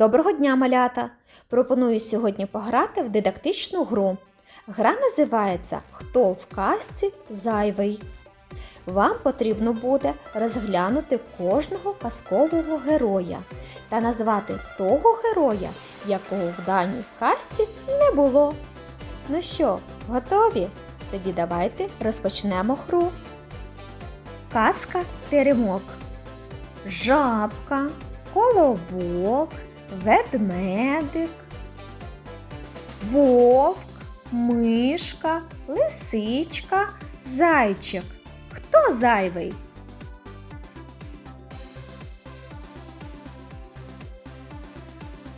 Доброго дня, малята! Пропоную сьогодні пограти в дидактичну гру. Гра називається Хто в казці зайвий. Вам потрібно буде розглянути кожного казкового героя та назвати того героя, якого в даній казці не було. Ну що, готові? Тоді давайте розпочнемо гру. Казка Теремок. Жабка, колобок, ведмедик, вовк, мишка, лисичка, зайчик. Хто зайвий?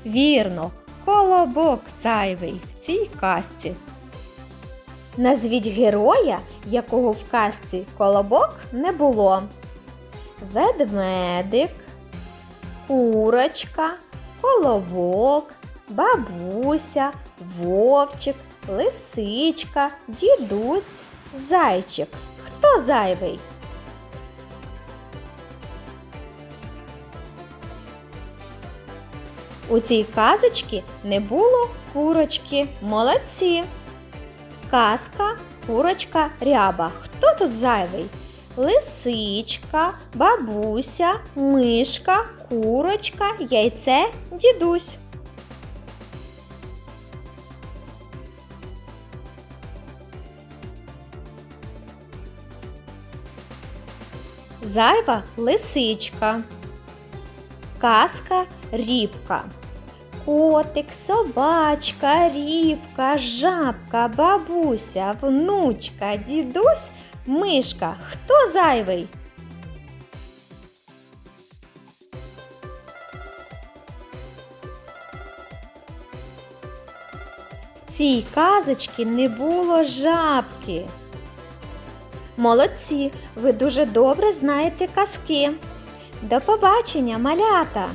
Вірно, колобок зайвий в цій казці. Назвіть героя, якого в казці колобок не було. Ведмедик, курочка, колобок, бабуся, вовчик, лисичка, дідусь, зайчик. Хто зайвий? У цій казочці не було курочки. Молодці. Казка, курочка, ряба. Хто тут зайвий? Лисичка, бабуся, мишка, курочка, яйце, дідусь. Зайва лисичка. Казка рібка. Котик, собачка, рібка, жабка, бабуся, внучка, дідусь, мишка. Хто зайвий? В цій казочці не було жабки. Молодці, ви дуже добре знаєте казки. До побачення, малята!